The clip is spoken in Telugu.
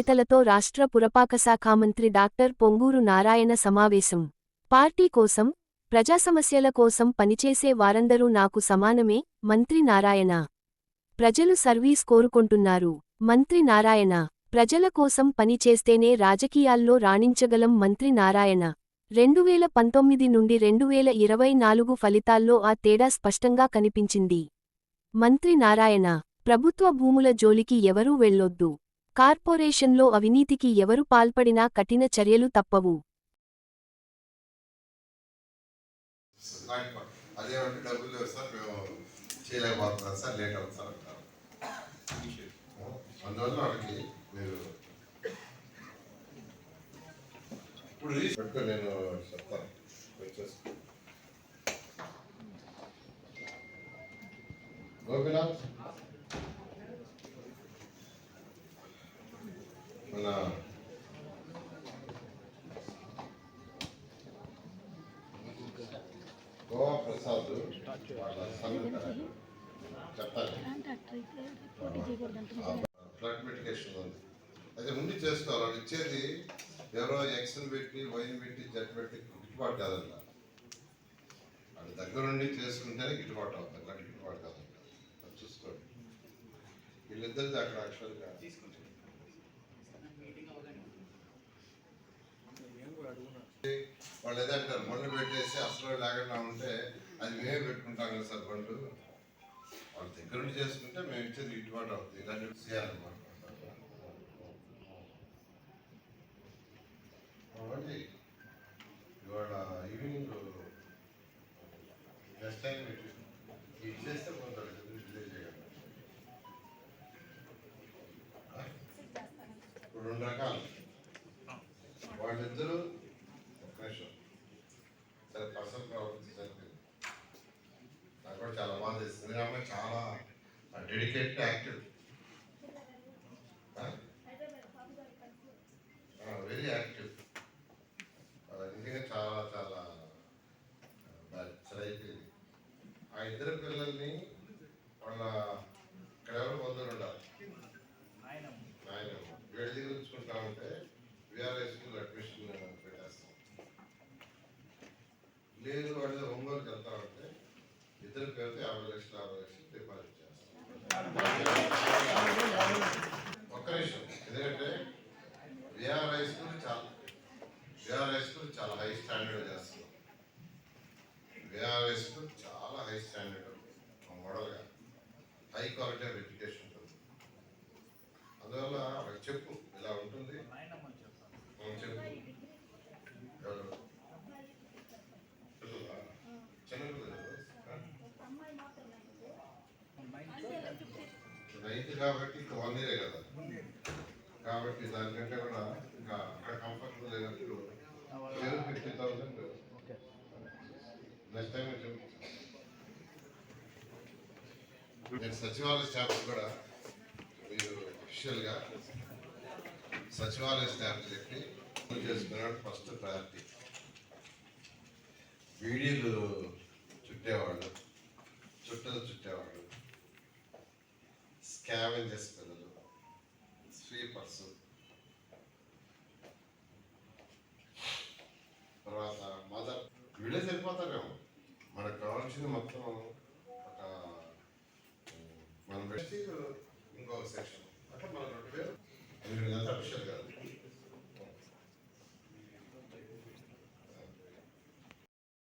నేతలతో రాష్ట్ర పురపాకశాఖ మంత్రి డాక్టర్ పొంగూరు నారాయణ సమావేశం. పార్టీ కోసం ప్రజా సమస్యల కోసం పనిచేసే వారందరూ నాకు సమానమే మంత్రి నారాయణ. ప్రజలు సర్వీస్ కోరుకుంటున్నారు. మంత్రి నారాయణ ప్రజల కోసం పనిచేస్తేనే రాజకీయాల్లో రాణించగలం మంత్రి నారాయణ. రెండువేల పంతొమ్మిది నుండి రెండువేల ఇరవై నాలుగు ఫలితాల్లో ఆ తేడా స్పష్టంగా కనిపించింది. మంత్రి నారాయణ ప్రభుత్వ భూముల జోలికి ఎవరూ వెళ్ళొద్దు. కార్పొరేషన్లో అవినీతికి ఎవరు పాల్పడినా కఠిన చర్యలు తప్పవు అదేమంటే డబ్బులు లేవు సార్ మేము చేయలేకపోతున్నాం సార్ లేట్ అంటారు అందువల్ల వాళ్ళకి మీరు ఇప్పుడు పెట్టుకో నేను చెప్తాను వచ్చేసి గోపినాథ్ మన గోవా ప్రసాద్ వాళ్ళ సంగతి ఉంది. అయితే ముందు చేసుకోవాలి? వాళ్ళు ఇచ్చేది ఎవరో ఎక్సెల్ పెట్టి వైన్ పెట్టి జట్ పెట్టి గిట్టుబాటు కాదన్న. అది దగ్గరుండి చేసుకుంటేనే గిట్టుబాటు అవుతుంది. అట్లా గిట్టుబాటు కాదంట అది చూసుకోండి. వీళ్ళిద్దరిది అక్కడ యాక్చువల్గా వాళ్ళు ఏదంటారు బండ్లు పెట్టేసి అసలు లేకుండా ఉంటే అది మేమే పెట్టుకుంటాం కదా సార్ బండ్లు. వాళ్ళ దగ్గర నుండి చేసుకుంటే మేము ఇచ్చేది గిట్టుబాటు అవుతుంది. ఇలాంటివి చేయాలన్నమాట. ఇవాళ ఈవినింగ్ నెక్స్ట్ టైం ఇచ్చేస్తే కొంత డిలే చేయండి ఇప్పుడు రెండు రకాలు వాళ్ళిద్దరూ ఒక్క నిమిషం సరే పర్సనల్ ప్రాబ్లమ్స్ సరిపోయింది నాకు కూడా చాలా బాధ కూడా చాలా డెడికేట్ యాక్టివ్ వెరీ యాక్టివ్. నిజంగా చాలా చాలా అయిపోయింది ఆ ఇద్దరు పిల్లల్ని వాళ్ళ ఇక్కడ ఎవరు బంధువులు ఉండాలి. ఆయన వీళ్ళ దగ్గర ఉంచుకుంటా ఉంటే విఆర్ఐ స్కూల్ అడ్మిషన్ పెట్టేస్తాం. లేదు వాళ్ళు ఇద్దరు పేరుతో యాభై లక్షలు లక్షలు డిపాజిట్ చేస్తాం ఒక్క నిమిషం. ఎందుకంటే విఆర్ హై స్కూల్ చాలా విఆర్ హై స్కూల్ చాలా హై స్టాండర్డ్ చేస్తున్నాం విఆర్ హై స్కూల్ చాలా హై స్టాండర్డ్ మోడల్గా హై క్వాలిటీ ఆఫ్ ఎడ్యుకేషన్ ఉంటుంది. అందువల్ల వాళ్ళకి చెప్పు ఇలా ఉంటుంది ఉం, చెప్పు ఎవరు పిల్లలా? చిన్న పిల్లలు రైతు కాబట్టి ఇంకా వన్ ఇయరే కదా. కాబట్టి దానికంటే కూడా ఇంకా అక్కడ కంఫర్టబుల్ అయినప్పుడు ఫిఫ్టీ థౌసండ్ నెక్స్ట్ టైం నేను సచివాలయ స్టాఫ్ కూడా మీరు అఫీషియల్గా సచివాలయ స్టాఫ్ చెప్పి చేసుకున్నాడు ఫస్ట్ ప్రయారిటీ వీడియోలు చుట్టేవాళ్ళు చుట్టలు చుట్టేవాళ్ళు స్కావెంజర్స్ పిల్లలు స్వీపర్స్. తర్వాత మదర్ వీళ్ళే సరిపోతారేమో. మనకు కావాల్సింది మొత్తం ఒక మన బెస్ట్ ఇంకో సెక్షన్